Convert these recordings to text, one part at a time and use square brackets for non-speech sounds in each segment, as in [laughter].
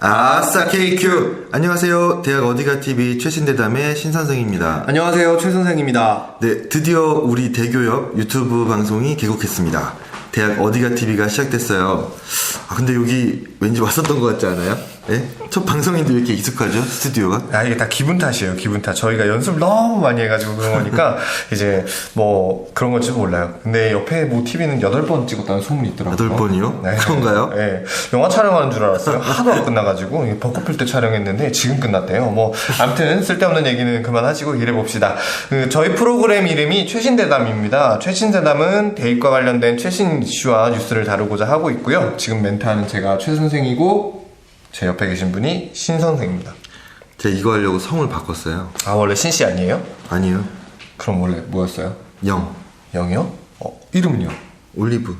아싸 KQ 안녕하세요 대학 어디가 TV 최신 대담의 신 선생입니다. 안녕하세요, 최 선생입니다. 네 드디어 우리 대교역 유튜브 방송이 개국했습니다. 대학 어디가 TV가 시작됐어요. 아 근데 여기 왠지 왔었던 것 같지 않아요? 예? 첫 방송인데 왜 이렇게 익숙하죠 스튜디오가? 아, 이게 다 기분 탓이에요, 기분 탓. 저희가 연습을 너무 많이 해가지고 그런 거니까, [laughs] 이제, 뭐, 그런 건지 몰라요. 근데 옆에 모 TV는 8번 찍었다는 소문이 있더라고요. 여덟 번이요? 그런가요? 네. 영화 촬영하는 줄 알았어요. [laughs] 하도 안 끝나가지고, 벚꽃 필 때 촬영했는데, 지금 끝났대요. 뭐, 아무튼, 쓸데없는 얘기는 그만하시고, 일해봅시다. 그, 저희 프로그램 이름이 최신대담입니다. 최신대담은 대입과 관련된 최신 이슈와 뉴스를 다루고자 하고 있고요. 지금 멘트하는 제가 최 선생이고, 제 옆에 계신 분이 신 선생입니다. 제가 이거 하려고 성을 바꿨어요. 아 원래 신씨 아니에요? 아니요 그럼 원래 뭐였어요? 영 영이요? 어 이름은요? 올리브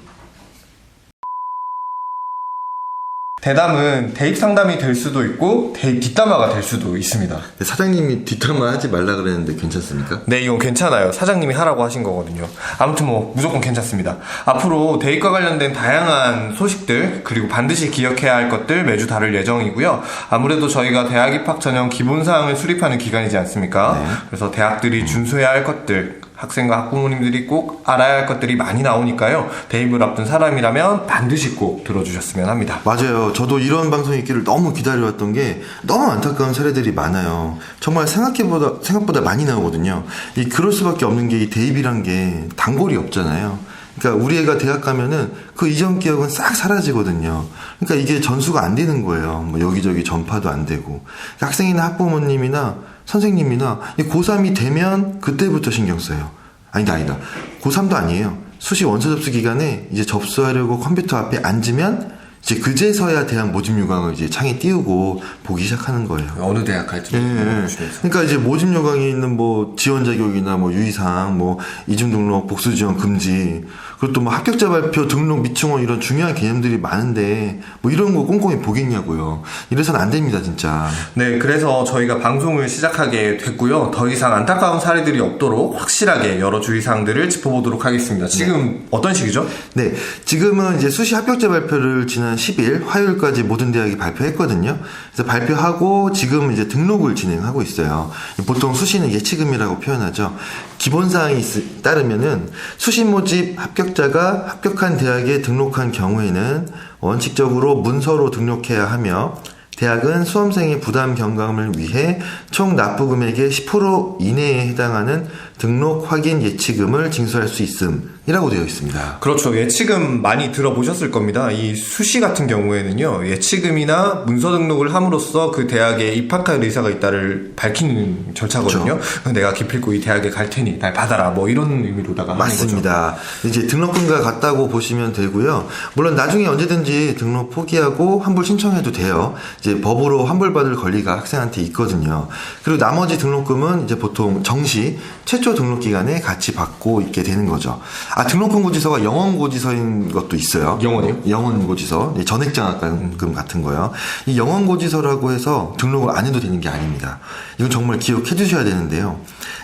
대담은 대입 상담이 될 수도 있고 대입 뒷담화가 될 수도 있습니다. 근데 사장님이 뒷담화 하지 말라 그랬는데 괜찮습니까? 네, 이건 괜찮아요. 사장님이 하라고 하신 거거든요. 아무튼 뭐 무조건 괜찮습니다. 앞으로 대입과 관련된 다양한 소식들 그리고 반드시 기억해야 할 것들 매주 다룰 예정이고요. 아무래도 저희가 대학 입학 전형 기본 사항을 수립하는 기간이지 않습니까? 그래서 대학들이 준수해야 할 것들 학생과 학부모님들이 꼭 알아야 할 것들이 많이 나오니까요. 대입을 앞둔 사람이라면 반드시 꼭 들어주셨으면 합니다. 맞아요. 저도 이런 방송이 있기를 너무 기다려왔던 게 너무 안타까운 사례들이 많아요. 정말 생각보다 생각보다 많이 나오거든요. 이 그럴 수밖에 없는 게 이 대입이란 게 단골이 없잖아요. 그러니까 우리 애가 대학 가면은 그 이전 기억은 싹 사라지거든요. 그러니까 이게 전수가 안 되는 거예요. 뭐 여기저기 전파도 안 되고 그러니까 학생이나 학부모님이나 선생님이나 이 고3이 되면 그때부터 신경 써요. 아니다 아니다. 고3도 아니에요. 수시 원서 접수 기간에 이제 접수하려고 컴퓨터 앞에 앉으면 이제 그제서야 대학 모집 요강을 이제 창에 띄우고 보기 시작하는 거예요. 어느 대학 갈지 예, 예. 그러니까 이제 모집 요강에 있는 뭐 지원 자격이나 뭐 유의사항, 뭐 이중 등록, 복수 지원 금지, 그리고 또 뭐 합격자 발표, 등록 미충원 이런 중요한 개념들이 많은데 뭐 이런 거 꼼꼼히 보겠냐고요. 이래서는 안 됩니다, 진짜. 네, 그래서 저희가 방송을 시작하게 됐고요. 더 이상 안타까운 사례들이 없도록 확실하게 여러 주의사항들을 짚어보도록 하겠습니다. 지금 어떤 시기죠? 네, 지금은 이제 수시 합격자 발표를 지난 10일 화요일까지 모든 대학이 발표했거든요. 그래서 발표하고 지금 이제 등록을 진행하고 있어요. 보통 수시는 예치금이라고 표현하죠. 기본 사항이 있- 따르면은 수시 모집 합격자가 합격한 대학에 등록한 경우에는 원칙적으로 문서로 등록해야 하며 대학은 수험생의 부담 경감을 위해 총 납부 금액의 10% 이내에 해당하는 등록 확인 예치금을 징수할 수 있음이라고 되어 있습니다. 그렇죠. 예치금 많이 들어보셨을 겁니다. 이 수시 같은 경우에는요, 예치금이나 문서 등록을 함으로써 그 대학에 입학할 의사가 있다를 밝히는 절차거든요. 내가 기필코 이 대학에 갈 테니 날 받아라. 뭐 이런 의미로다가. 맞습니다. 이제 등록금과 같다고 보시면 되고요. 물론 나중에 언제든지 등록 포기하고 환불 신청해도 돼요. 이제 법으로 환불받을 권리가 학생한테 있거든요. 그리고 나머지 등록금은 이제 보통 정시 최초 등록 기간에 같이 받고 있게 되는 거죠. 아 등록금 고지서가 영원 고지서인 것도 있어요. 영원이요? 영원 고지서, 이 전액 장학금 같은 거요. 이 영원 고지서라고 해서 등록을 안 해도 되는 게 아닙니다. 이건 정말 기억해 주셔야 되는데요.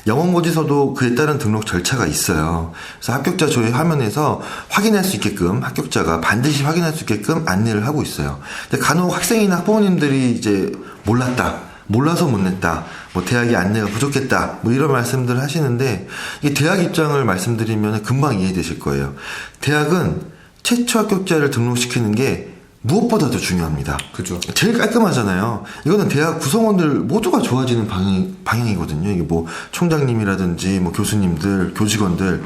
영원 고지서도 그에 따른 등록 절차가 있어요. 그래서 합격자 조회 화면에서 확인할 수 있게끔 합격자가 반드시 확인할 수 있게끔 안내를 하고 있어요. 근데 간혹 학생이나 학부모님들이 이제 몰랐다. 몰라서 못 냈다. 뭐 대학의 안내가 부족했다. 뭐 이런 말씀들 하시는데 이 대학 입장을 말씀드리면 금방 이해되실 거예요. 대학은 최초 합격자를 등록시키는 게 무엇보다도 중요합니다. 그죠. 제일 깔끔하잖아요. 이거는 대학 구성원들 모두가 좋아지는 방향, 방향이거든요. 이게 뭐 총장님이라든지 뭐 교수님들, 교직원들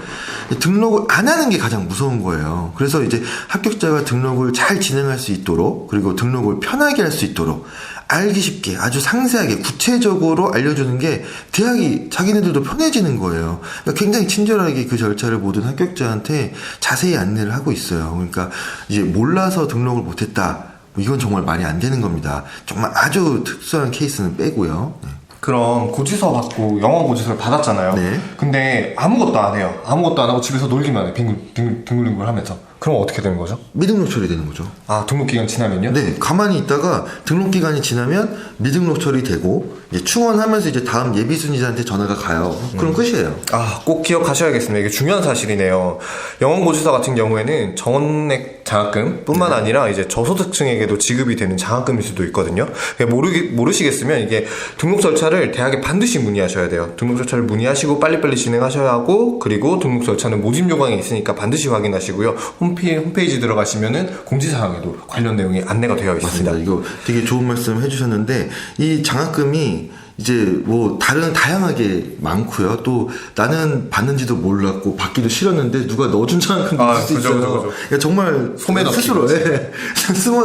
등록을 안 하는 게 가장 무서운 거예요. 그래서 이제 합격자가 등록을 잘 진행할 수 있도록 그리고 등록을 편하게 할 수 있도록 알기 쉽게 아주 상세하게 구체적으로 알려주는 게 대학이 자기네들도 편해지는 거예요. 그러니까 굉장히 친절하게 그 절차를 모든 합격자한테 자세히 안내를 하고 있어요. 그러니까 이제 몰라서 등록을 못했다. 뭐 이건 정말 말이 안 되는 겁니다. 정말 아주 특수한 케이스는 빼고요. 네. 그럼 고지서 받고 영어 고지서를 받았잖아요. 네. 근데 아무것도 안 해요. 아무것도 안 하고 집에서 놀기만 해. 빙글, 빙글, 빙글빙글 하면서. 그럼 어떻게 되는 거죠? 미등록 처리되는 거죠. 아, 등록 기간 지나면요? 네, 가만히 있다가 등록 기간이 지나면 미등록 처리되고 이제 충원하면서 이제 다음 예비 순위자한테 전화가 가요. 그럼 끝이에요. 아, 꼭 기억하셔야겠습니다. 이게 중요한 사실이네요. 영어 고지서 같은 경우에는 전액 장학금뿐만 아니라 이제 저소득층에게도 지급이 되는 장학금일 수도 있거든요. 모르기 모르시겠으면 이게 등록 절차를 대학에 반드시 문의하셔야 돼요. 등록 절차를 문의하시고 빨리빨리 진행하셔야 하고 그리고 등록 절차는 모집 요강에 있으니까 반드시 확인하시고요. 홈페이지, 홈페이지 들어가시면은 공지사항에도 관련 내용이 안내가 되어 있습니다. 맞습니다. 이거 되게 좋은 말씀 해주셨는데 이 장학금이 이제 뭐 다른 다양하게 많고요. 또 나는 받는지도 몰랐고 받기도 싫었는데 누가 넣어준 장학금도 아, 수 그죠, 있어요. 그죠, 그죠. 그러니까 정말 소매 스스로. 예. [laughs]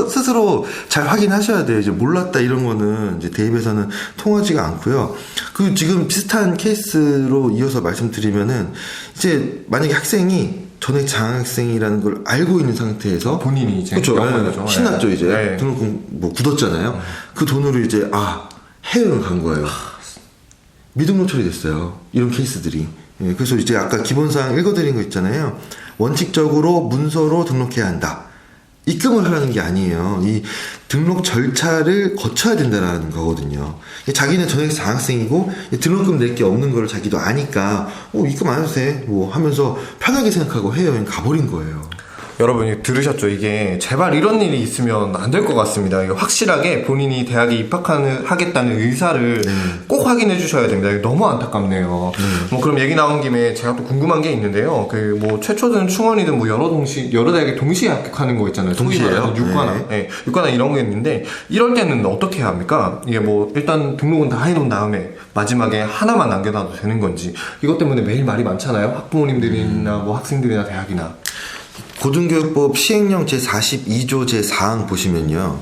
스스로, 잘 확인하셔야 돼요. 이제 몰랐다 이런 거는 이제 대입에서는 통하지가 않고요. 그 지금 비슷한 케이스로 이어서 말씀드리면은 이제 만약에 학생이 전액 장학생이라는 걸 알고 있는 상태에서 본인이 이제 그렇죠. 예. 신났죠 예. 이제 네. 등록금 뭐 굳었잖아요. 그 돈으로 이제 아 해외를 간 거예요. 미등록 처리됐어요. 이런 케이스들이. 예, 그래서 이제 아까 기본사항 읽어드린 거 있잖아요. 원칙적으로 문서로 등록해야 한다. 입금을 하라는 게 아니에요. 이 등록 절차를 거쳐야 된다라는 거거든요. 자기는 전액 장학생이고 등록금 낼 게 없는 걸 자기도 아니까 어 입금 안 해도 돼. 뭐 하면서 편하게 생각하고 해외여행 가버린 거예요. 여러분이 들으셨죠? 이게 제발 이런 일이 있으면 안 될 것 같습니다. 이게 확실하게 본인이 대학에 입학하는 하겠다는 의사를 꼭 확인해 주셔야 됩니다. 이게 너무 안타깝네요. 뭐 그럼 얘기 나온 김에 제가 또 궁금한 게 있는데요. 그 뭐 최초든 충원이든 뭐 여러 동시 여러 대학에 동시에 합격하는 거 있잖아요. 동시에요? 말하는 육관왕, 네. 육관왕 이런 거 있는데 이럴 때는 어떻게 해야 합니까? 이게 뭐 일단 등록은 다 해놓은 다음에 마지막에 하나만 남겨놔도 되는 건지 이것 때문에 매일 말이 많잖아요. 학부모님들이나 뭐 학생들이나 대학이나. 고등교육법 시행령 제42조 제4항 보시면요.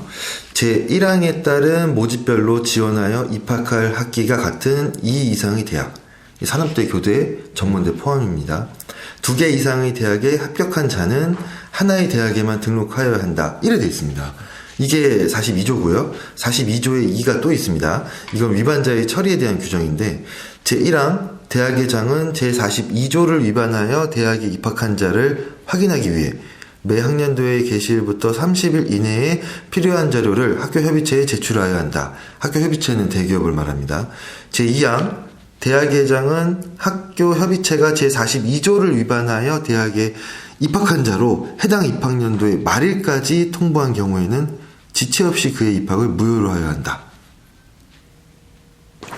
제1항에 따른 모집별로 지원하여 입학할 학기가 같은 2 이상의 대학, 산업대, 교대, 전문대 포함입니다. 두 개 이상의 대학에 합격한 자는 하나의 대학에만 등록하여야 한다. 이래 되어 있습니다. 이게 42조고요. 42조에 2가 또 있습니다. 이건 위반자의 처리에 대한 규정인데 제1항 대학의 장은 제42조를 위반하여 대학에 입학한 자를 확인하기 위해 매 학년도의 개시일부터 30일 이내에 필요한 자료를 학교 협의체에 제출하여야 한다. 학교 협의체는 대기업을 말합니다. 제2항 대학의 장은 학교 협의체가 제42조를 위반하여 대학에 입학한 자로 해당 입학년도의 말일까지 통보한 경우에는 지체 없이 그의 입학을 무효로 하여야 한다.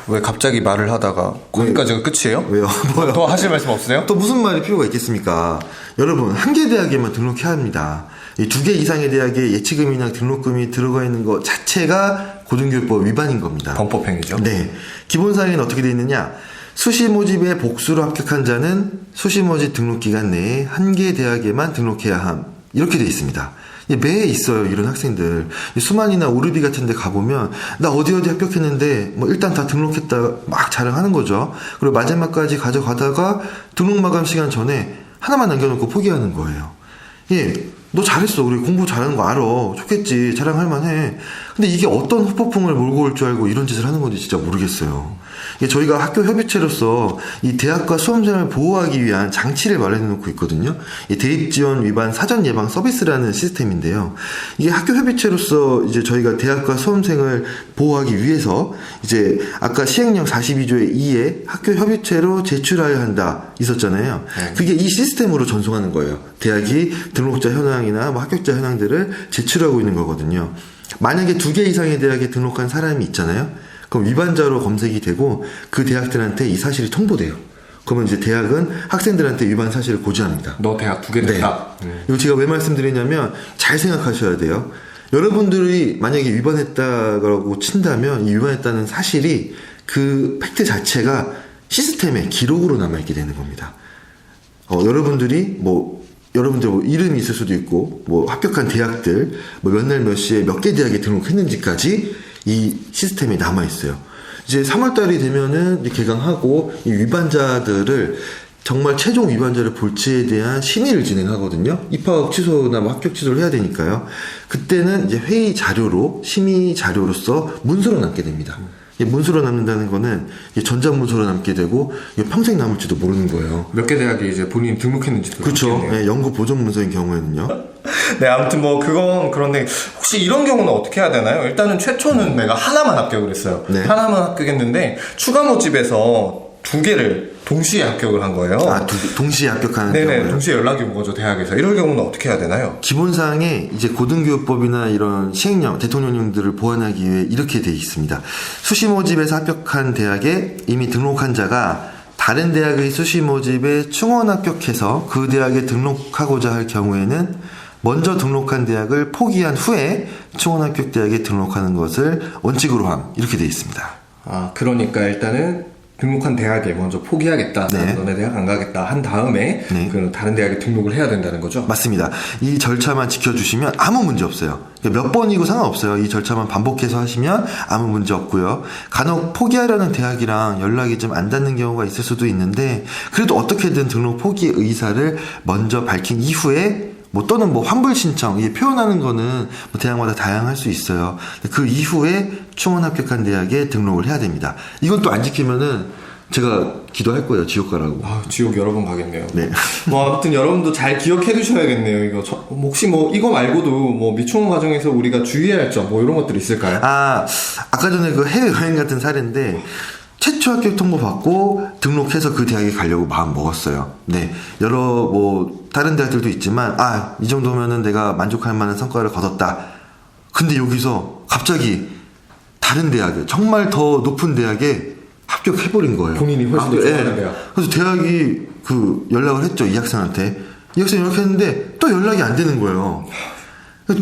왜 갑자기 말을 하다가 거기까지가 끝이에요? 왜요? [laughs] 뭐요? 더 하실 말씀 없으세요? 또 무슨 말이 필요가 있겠습니까? 여러분, 한 개 대학에만 등록해야 합니다. 이 두 개 이상의 대학에 예치금이나 등록금이 들어가 있는 것 자체가 고등교육법 위반인 겁니다. 범법행위죠. 네. 기본사항에는 어떻게 되어 있느냐? 수시 모집에 복수로 합격한 자는 수시 모집 등록 기간 내에 한 개 대학에만 등록해야 함. 이렇게 되어 있습니다. 예, 매해 있어요, 이런 학생들. 이 수만이나 오르비 같은 데 가보면, 나 어디 어디 합격했는데, 뭐 일단 다 등록했다 막 자랑하는 거죠. 그리고 마지막까지 가져가다가 등록 마감 시간 전에 하나만 남겨놓고 포기하는 거예요. 예, 너 잘했어. 우리 공부 잘하는 거 알아. 좋겠지. 자랑할 만해. 근데 이게 어떤 후폭풍을 몰고 올 줄 알고 이런 짓을 하는 건지 진짜 모르겠어요. 저희가 학교 협의체로서 이 대학과 수험생을 보호하기 위한 장치를 마련해 놓고 있거든요. 이 대입 지원 위반 사전 예방 서비스라는 시스템인데요. 이게 학교 협의체로서 이제 저희가 대학과 수험생을 보호하기 위해서 이제 아까 시행령 42조의 2에 학교 협의체로 제출하여야 한다 있었잖아요. 그게 이 시스템으로 전송하는 거예요. 대학이 등록자 현황이나 뭐 합격자 현황들을 제출하고 있는 거거든요. 만약에 두 개 이상의 대학에 등록한 사람이 있잖아요. 그럼 위반자로 검색이 되고 그 대학들한테 이 사실이 통보돼요. 그러면 이제 대학은 학생들한테 위반 사실을 고지합니다. 너 대학 두개 네. 됐다. 이거 제가 왜 말씀드리냐면 잘 생각하셔야 돼요. 여러분들이 만약에 위반했다고 친다면 이 위반했다는 사실이 그 팩트 자체가 시스템에 기록으로 남아있게 되는 겁니다. 어, 여러분들이 뭐 여러분들 뭐 이름이 있을 수도 있고 뭐 합격한 대학들 뭐 몇 날 몇 시에 몇 개 대학에 등록했는지까지 이 시스템에 남아 있어요. 이제 3월 달이 되면은 이제 개강하고 이 위반자들을 정말 최종 위반자를 볼지에 대한 심의를 진행하거든요. 입학 취소나 뭐 합격 취소를 해야 되니까요. 그때는 이제 회의 자료로 심의 자료로서 문서로 남게 됩니다. 이 문서로 남는다는 거는 전자문서로 남게 되고 평생 남을지도 모르는 거예요. 몇 개 대학에 이제 본인이 등록했는지도 그렇죠. 네, 연구 보존 문서인 경우에는요. [laughs] 네, 아무튼 뭐 그건 그런데 혹시 이런 경우는 어떻게 해야 되나요? 일단은 최초는 내가 하나만 합격을 했어요. 네. 하나만 합격했는데 추가 모집에서 두 개를 동시에 합격을 한 거예요. 아, 두- 동시에 합격하는 네네, 경우요. 동시에 연락이 온 거죠, 대학에서. 이럴 경우는 어떻게 해야 되나요? 기본사항에 이제 고등교육법이나 이런 시행령, 대통령령들을 보완하기 위해 이렇게 돼 있습니다. 수시 모집에서 합격한 대학에 이미 등록한 자가 다른 대학의 수시 모집에 충원 합격해서 그 대학에 등록하고자 할 경우에는 먼저 등록한 대학을 포기한 후에 충원 합격 대학에 등록하는 것을 원칙으로 함 이렇게 돼 있습니다. 아, 그러니까 일단은 등록한 대학에 먼저 포기하겠다. 네. 너네 대학 안 가겠다. 한 다음에 네. 그 다른 대학에 등록을 해야 된다는 거죠. 맞습니다. 이 절차만 지켜주시면 아무 문제 없어요. 그러니까 몇 번이고 상관없어요. 이 절차만 반복해서 하시면 아무 문제 없고요. 간혹 포기하려는 대학이랑 연락이 좀 안 닿는 경우가 있을 수도 있는데 그래도 어떻게든 등록 포기 의사를 먼저 밝힌 이후에 뭐 또는 뭐 환불 신청 이게 표현하는 거는 뭐 대학마다 다양할 수 있어요. 그 이후에 충원 합격한 대학에 등록을 해야 됩니다. 이건 또 안 지키면은 제가 기도할 거예요. 지옥 가라고. 아, 지옥 여러 번 가겠네요. 네. 뭐 아무튼 여러분도 잘 기억해 두셔야겠네요. 이거 저- 혹시 뭐 이거 말고도 뭐 미충원 과정에서 우리가 주의해야 할 점 뭐 이런 것들 있을까요? 아, 아까 전에 그 해외 여행 같은 사례인데, 최초 합격 통보 받고 등록해서 그 대학에 가려고 마음 먹었어요. 네. 여러 뭐, 다른 대학들도 있지만, 아, 이 정도면은 내가 만족할 만한 성과를 거뒀다. 근데 여기서 갑자기 다른 대학에, 정말 더 높은 대학에 합격해 버린 거예요. 본인이 훨씬 더 예. 좋아하는 대학. 그래서 대학이 그 연락을 했죠, 이 학생한테. 이 학생 연락했는데 또 연락이 안 되는 거예요.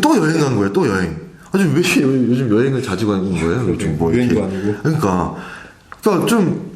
또 여행 간 거예요, 또 여행. 아주 왜 요- 요즘 여행을 자주 가는 거예요? 요즘 뭐 이렇게. 아니고. 그러니까, 그러니까 좀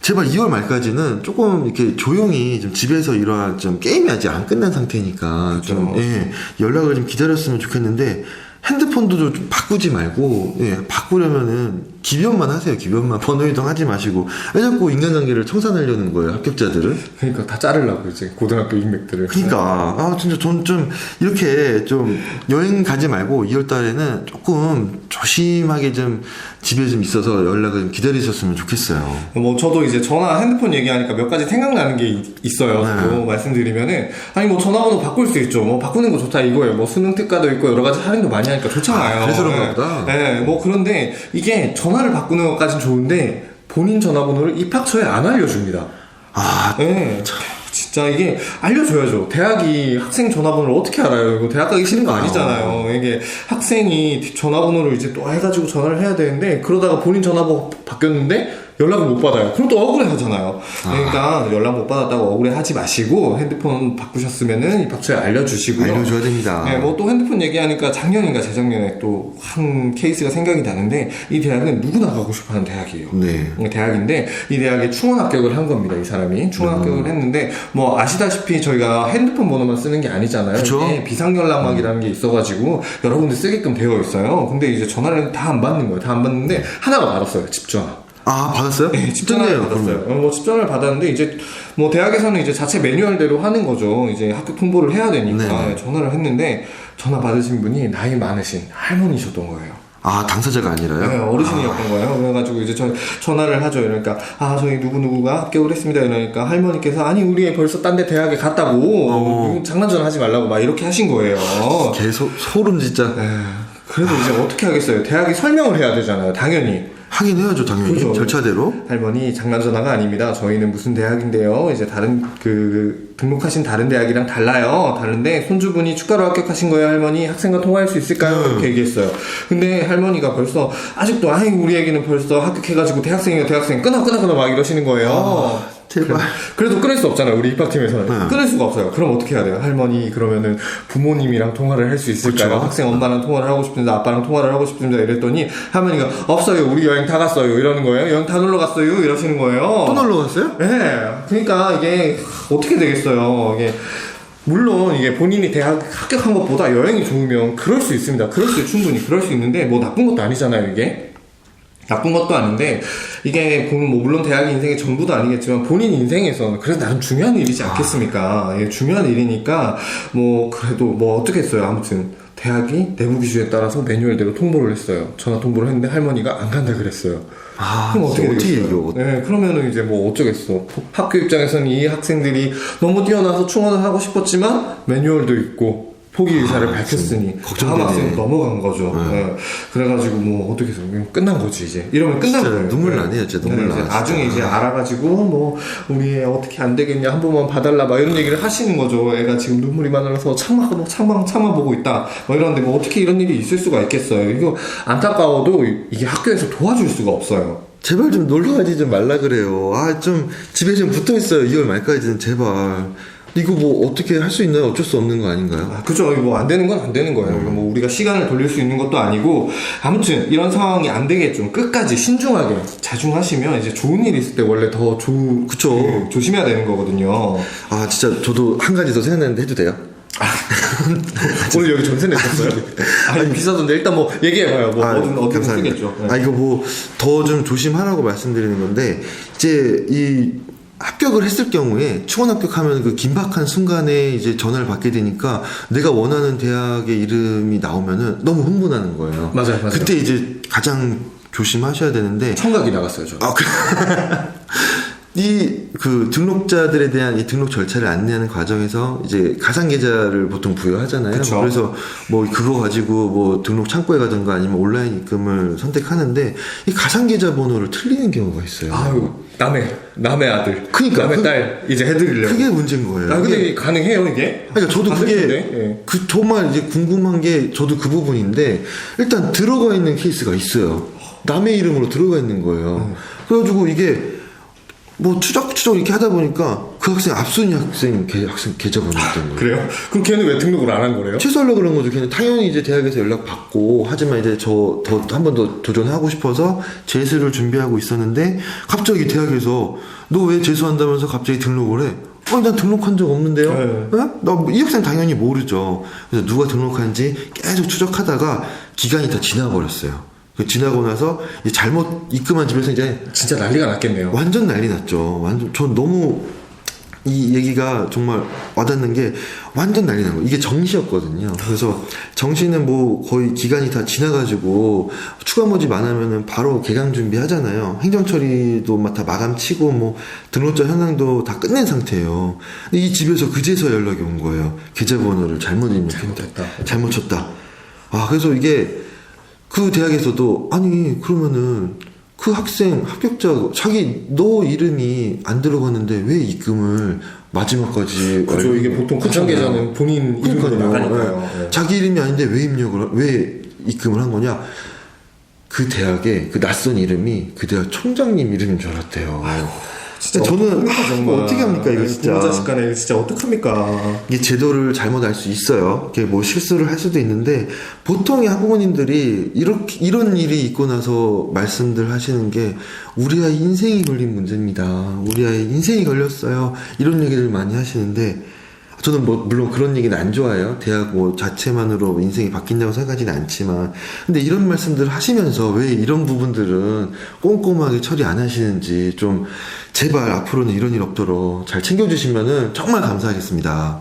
제발 2월 말까지는 조금 이렇게 조용히 좀 집에서 이러한 좀 게임이 아직 안 끝난 상태니까 좀 그렇죠. 예, 연락을 좀 기다렸으면 좋겠는데 핸드폰도 좀 바꾸지 말고 예, 바꾸려면은 기변만 하세요. 기변만 번호 이동 하지 마시고 왜 자꾸 인간관계를 청산하려는 거예요. 합격자들은. 그러니까 다 자르려고 이제 고등학교 인맥들을. 그러니까 아 진짜 전 좀 이렇게 좀 여행 가지 말고 2월 달에는 조금 조심하게 좀 집에 좀 있어서 연락을 좀 기다리셨으면 좋겠어요. 뭐 저도 이제 전화 핸드폰 얘기하니까 몇 가지 생각나는 게 있- 있어요. 네. 또 말씀드리면은 아니 뭐 전화번호 바꿀 수 있죠. 뭐 바꾸는 거 좋다 이거예요. 뭐 수능 특가도 있고 여러 가지 할인도 많이 하니까 좋잖아요. 아, 그래서 그런가 네. 보다. 네, 뭐 그런데 이게 전화를 바꾸는 것까진 좋은데 본인 전화번호를 입학처에 안 알려줍니다. 아 네. 진짜 이게 알려줘야죠. 대학이 학생 전화번호를 어떻게 알아요? 이거 대학 가기 싫은 거 아니잖아요. 이게 학생이 전화번호를 이제 또 해가지고 전화를 해야 되는데 그러다가 본인 전화번호 바뀌었는데 연락을 못 받아요. 그럼 또 억울해 하잖아요. 그러니까 연락 못 받았다고 억울해 하지 마시고 핸드폰 바꾸셨으면은 입학처에 알려주시고요. 알려줘야 됩니다. 네, 뭐 또 핸드폰 얘기하니까 작년인가 재작년에 또 한 케이스가 생각이 나는데 이 대학은 누구나 가고 싶어하는 대학이에요. 네. 대학인데 이 대학에 충원 합격을 한 겁니다. 이 사람이 충원 음. 합격을 했는데 뭐 아시다시피 저희가 핸드폰 번호만 쓰는 게 아니잖아요. 그쵸? 이게 비상 연락망이라는 게 있어가지고 여러분들 쓰게끔 되어 있어요. 근데 이제 전화를 다 안 받는 거예요. 다 안 받는데 하나가 받았어요. 집 전화. 아 받았어요? 네, 집 전화를 좋네요, 받았어요. 어, 뭐 집전화를 받았는데 이제 뭐 대학에서는 이제 자체 매뉴얼대로 하는 거죠. 이제 합격 통보를 해야 되니까 네네. 전화를 했는데 전화 받으신 분이 나이 많으신 할머니셨던 거예요. 아 당사자가 아니라요? 네, 어르신이었던 거예요. 그래가지고 이제 저 전화를 하죠. 이러니까 아 저희 누구 누구가 합격을 했습니다. 이러니까 할머니께서 아니 우리 애 벌써 딴 데 대학에 갔다고 어. 장난전 하지 말라고 막 이렇게 하신 거예요. 계속 소름 진짜 네, 그래도 이제 어떻게 하겠어요? 대학이 설명을 해야 되잖아요. 당연히. 하긴 해야죠 당연히 그죠. 절차대로. 할머니 장난 전화가 아닙니다. 저희는 무슨 대학인데요. 이제 다른 그 등록하신 다른 대학이랑 달라요. 다른데 손주분이 축가로 합격하신 거예요, 할머니. 학생과 통화할 수 있을까요? 음. 이렇게 얘기했어요. 근데 할머니가 벌써 아직도 아이 우리 애기는 벌써 합격해가지고 대학생이요, 대학생 끊어 끊어 끊어 막 이러시는 거예요. 제발. 그래 도 끊을 수 없잖아요. 우리 입학팀에서는 네. 끊을 수가 없어요. 그럼 어떻게 해야 돼요? 할머니 그러면은 부모님이랑 통화를 할 수 있을까요? 그쵸. 학생 엄마랑 통화를 하고 싶습니다. 아빠랑 통화를 하고 싶습니다. 이랬더니 할머니가 없어요. 우리 여행 다 갔어요. 이러는 거예요. 여행 다 놀러 갔어요. 이러시는 거예요. 또 놀러 갔어요? 네. 그러니까 이게 어떻게 되겠어요. 이게 물론 이게 본인이 대학 합격한 것보다 여행이 좋으면 그럴 수 있습니다. 그럴 수 충분히 그럴 수 있는데 뭐 나쁜 것도 아니잖아요. 이게. 나쁜 것도 아닌데 이게 보면 뭐 물론 대학이 인생의 전부도 아니겠지만 본인 인생에서는 그래도 나름 중요한 일이지 않겠습니까? 예, 중요한 일이니까 뭐 그래도 뭐 어떻겠어요. 아무튼 대학이 내부 기준에 따라서 매뉴얼대로 통보를 했어요. 전화 통보를 했는데 할머니가 안 간다 그랬어요. 아, 그럼 어떻게 어떻게? 얘기하고. 네, 그러면은 이제 뭐 어쩌겠어. 학교 입장에서는 이 학생들이 너무 뛰어나서 충원을 하고 싶었지만 매뉴얼도 있고 포기 의사를 밝혔으니 아, 걱정되네. 다음 학생 넘어간 거죠. 네. 그래가지고 뭐 어떻게 해서 끝난 거지 이제 이러면 끝난 거예요. 눈물 나네요, 진짜 눈물 네, 이제 나, 진짜. 나중에 이제 알아가지고 뭐 우리 애 어떻게 안 되겠냐 한 번만 봐달라 막 이런 얘기를 하시는 거죠. 애가 지금 눈물이 많아서 창만 뭐 창만 창만 보고 있다. 뭐 이러는데 뭐 어떻게 이런 일이 있을 수가 있겠어요. 이거 안타까워도 이게 학교에서 도와줄 수가 없어요. 제발 좀 놀러 가지 좀 말라 그래요. 아, 좀 집에 좀 붙어 있어요. 2월 말까지는 제발. 이거 뭐 어떻게 할 수 있나요? 어쩔 수 없는 거 아닌가요? 아, 그죠. 뭐안 되는 건 안 되는 거예요. 이거 뭐 우리가 시간을 돌릴 수 있는 것도 아니고 아무튼 이런 상황이 안 되게 좀 끝까지 신중하게 자중하시면 이제 좋은 일이 있을 때 원래 더 조, 그쵸. 그 조심해야 되는 거거든요. 아, 진짜 저도 한 가지 더 생각났는데 해도 돼요? [laughs] 오늘 여기 전세 냈었어요. 아니 비싸던데 일단 뭐 얘기해봐요. 뭐 어든 어든 쓰겠죠. 네. 아, 이거 뭐 더 좀 조심하라고 말씀드리는 건데, 이제 이 합격을 했을 경우에 충원 합격하면 그 긴박한 순간에 이제 전화를 받게 되니까 내가 원하는 대학의 이름이 나오면은 너무 흥분하는 거예요. 맞아요, 맞아요. 그때 이제 가장 조심하셔야 되는데 청각이 나갔어요. 저. 아, 그, 이, 그, 등록자들에 대한 이 등록 절차를 안내하는 과정에서 이제 가상 계좌를 보통 부여하잖아요. 그쵸. 래서 뭐 그거 가지고 뭐 등록 창구에 가든가 아니면 온라인 입금을 선택하는데 이 가상 계좌 번호를 틀리는 경우가 있어요. 아유 남의 남의 아들. 그니까, 남의 그- 딸 이제 해드리려고. 그게 문제인 거예요. 아 근데 이게- 가능해요 이게? 그러니까 저도 안 그게? 예. 그 정말 이제 궁금한 게 저도 그 부분인데 일단 들어가 있는 케이스가 있어요. 남의 이름으로 들어가 있는 거예요. 그래가지고 이게 뭐 추적 추적 이렇게 하다 보니까 그 학생 앞순위 학생 계, 학생 계좌번호였던 거예요. 그래요? 그럼 걔는 왜 등록을 안 한 거래요? 취소하려고 그런 거죠. 걔는 당연히 이제 대학에서 연락 받고 하지만 이제 저 더 한 번 더 도전하고 싶어서 재수를 준비하고 있었는데 갑자기 대학에서 너 왜 재수한다면서 갑자기 등록을 해? 아니 난 등록한 적 없는데요. 네. 나이 학생 당연히 모르죠. 그래서 누가 등록한지 계속 추적하다가 기간이 다 지나버렸어요. 그 지나고 나서 이제 잘못 입금한 집에서 이제 진짜 난리가 났겠네요. 완전 난리 났죠. 완전 전 너무 이 얘기가 정말 와닿는 게 완전 난리 난 거예요. 이게 정시였거든요. 그래서 정시는 뭐 거의 기간이 다 지나가지고 추가 모집 안 하면은 바로 개강 준비하잖아요. 행정 처리도 막 다 마감 치고 뭐 등록자 현황도 다 끝낸 상태예요. 근데 이 집에서 그제서 연락이 온 거예요. 계좌번호를 잘못 입력했다. 잘못 쳤다. 아 그래서 이게 그 대학에서도 아니 그러면은 그 학생 합격자 자기 너 이름이 안 들어갔는데 왜 입금을 마지막까지 그죠 이게 보통 가상 계좌는 본인 이름으로. 나가니까요. 네. 네. 자기 이름이 아닌데 왜 입력을 하- 왜 입금을 한 거냐? 그 대학의 그 낯선 이름이 그 대학 총장님 이름인 줄 알았대요. 진짜 저는 아, 이거 어떻게 합니까 이거 진짜. 부모 자 식 간에 이거 진짜 어떡합니까? 이게 제도를 잘못 알수 있어요. 이게 뭐 실수를 할 수도 있는데 보통의 학부모님들이 이렇게 이런 일이 있고 나서 말씀들 하시는 게 우리 아이 인생이 걸린 문제입니다. 우리 아이 인생이 걸렸어요. 이런 얘기를 많이 하시는데 저는 뭐 물론 그런 얘기는 안 좋아해요. 대학 뭐 자체만으로 인생이 바뀐다고 생각하지는 않지만 근데 이런 말씀들 을 하시면서 왜 이런 부분들은 꼼꼼하게 처리 안 하시는지 좀 제발 앞으로는 이런 일 없도록 잘 챙겨주시면은 정말 감사하겠습니다.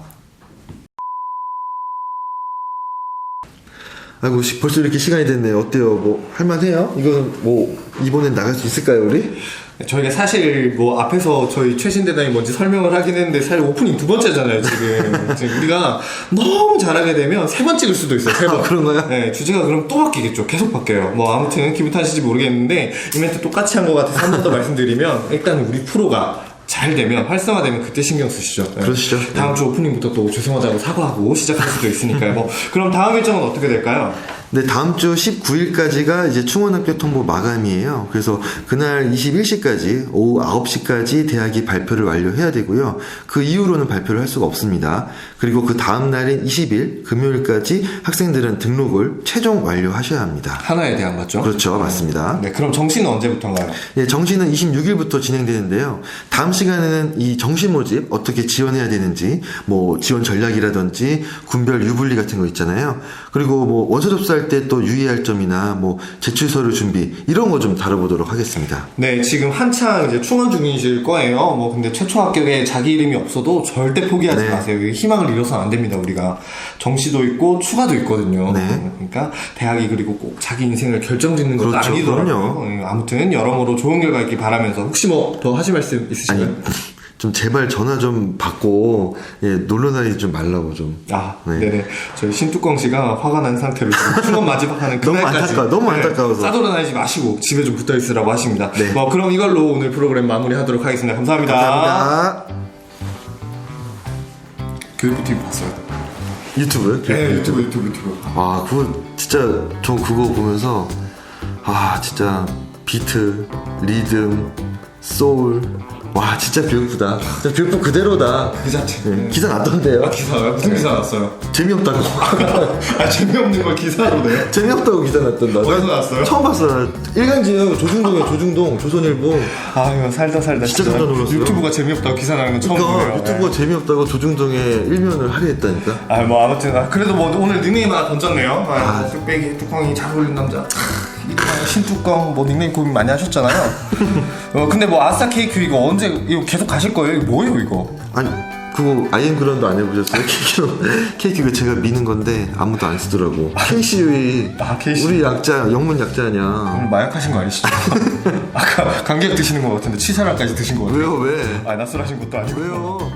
아이고 시- 벌써 이렇게 시간이 됐네요. 어때요? 뭐 할만해요? 이거는 뭐 이번엔 나갈 수 있을까요, 우리? 저희가 사실 뭐 앞에서 저희 최신 대단이 뭔지 설명을 하긴 했는데 사실 오프닝 두 번째잖아요 지금. [laughs] 지금 우리가 너무 잘하게 되면 세 번 찍을 수도 있어요 세 번. 아, 그런가요? 네 주제가 그럼 또 바뀌겠죠 계속 바뀌어요. 뭐 아무튼 기분 탓인지 모르겠는데 이 멘트 똑같이 한 것 같아서 한 번 더 말씀드리면 [laughs] 일단 우리 프로가 잘 되면 활성화되면 그때 신경 쓰시죠. 네. 그러시죠. 다음 주 오프닝부터 또 죄송하다고 사과하고 시작할 수도 있으니까요. 뭐 그럼 다음 일정은 어떻게 될까요? 네, 다음 주 19일까지가 이제 충원합격 통보 마감이에요. 그래서 그날 21시까지, 오후 9시까지 대학이 발표를 완료해야 되고요. 그 이후로는 발표를 할 수가 없습니다. 그리고 그 다음 날인 20일, 금요일까지 학생들은 등록을 최종 완료하셔야 합니다. 하나에 대한 맞죠? 그렇죠, 맞습니다. 네, 그럼 정시는 언제부터인가요? 예, 정시는 26일부터 진행되는데요. 다음 시간에는 이 정시 모집 어떻게 지원해야 되는지, 뭐 지원 전략이라든지 군별 유불리 같은 거 있잖아요. 그리고 뭐 원서 접수할 때 또 유의할 점이나 뭐 제출 서류 준비 이런 거 좀 다뤄보도록 하겠습니다. 네, 지금 한창 이제 충원 중이실 거예요. 뭐 근데 최초 합격에 자기 이름이 없어도 절대 포기하지 네. 마세요. 희망을 잃어서는 안 됩니다. 우리가 정시도 있고 추가도 있거든요. 네. 그러니까 대학이 그리고 꼭 자기 인생을 결정짓는 것도 그렇죠, 아니더라고요. 그럼요. 예, 아무튼 여러모로 좋은 결과 있길 바라면서 혹시 뭐 더 하실 말씀 있으신가요? 좀 제발 전화 좀 받고 예, 놀러 다니지 좀 말라고 좀. 아, 네. 네. 네 저희 신뚜껑 씨가 화가 난 상태로 [laughs] 추억 마지막하는 너무 그날까지 네, 안타까워, 너무 안타까워서. 싸돌아다니지 마시고 집에 좀 붙어 있으라고 하십니다. 네. 뭐 그럼 이걸로 오늘 프로그램 마무리하도록 하겠습니다. 감사합니다. 감사합니다. 교육부 TV 봤어요. 유튜브? 네, 유튜브 유튜브 유튜브. 와 그거 진짜 저 그거 보면서 아 진짜 비트 리듬 소울 와 진짜 교육부다 진짜 교육부 그대로다 그 자체. 네, 기사 났던데요 아 기사요? 무슨 기사 났어요? 재미없다고 [laughs] 아 재미없는 걸 기사로 내요? 재미없다고 기사 났던다 어디서 난 났어요? 처음 봤어 일간지요 조중동이야 조중동 조선일보 아 이거 살다 살다 진짜 깜짝 놀랐어요. 유튜브가 재미없다고 기사 나는 건 처음 그러니까 보네요. 유튜브가 재미없다고 조중동에 일면을 할애했다니까 아 뭐 아무튼 아, 그래도 뭐 오늘 닉네임 하나 던졌네요. 아, 뭐 뚝배기 뚜껑이 잘 어울리는 남자. 신뚜껑 뭐 닉네임 고민 많이 하셨잖아요. 어 근데 뭐 아싸 케이크 이거 언제 이거 계속 가실 거예요? 이거 뭐예요 이거? 아니 그거 아이엠 그란도 안 해보셨어요? [laughs] 케이크 케이크 그 제가 미는 건데 아무도 안 쓰더라고 KCU이 아, KCUE. 우리 약자 영문 약자냐 오늘 마약하신 거 아니시죠? [laughs] 아까 감기약 드시는 거 같은데 치사랑까지 드신 거 같아요. 왜요 왜 아 낯설하신 것도 아니고. 왜요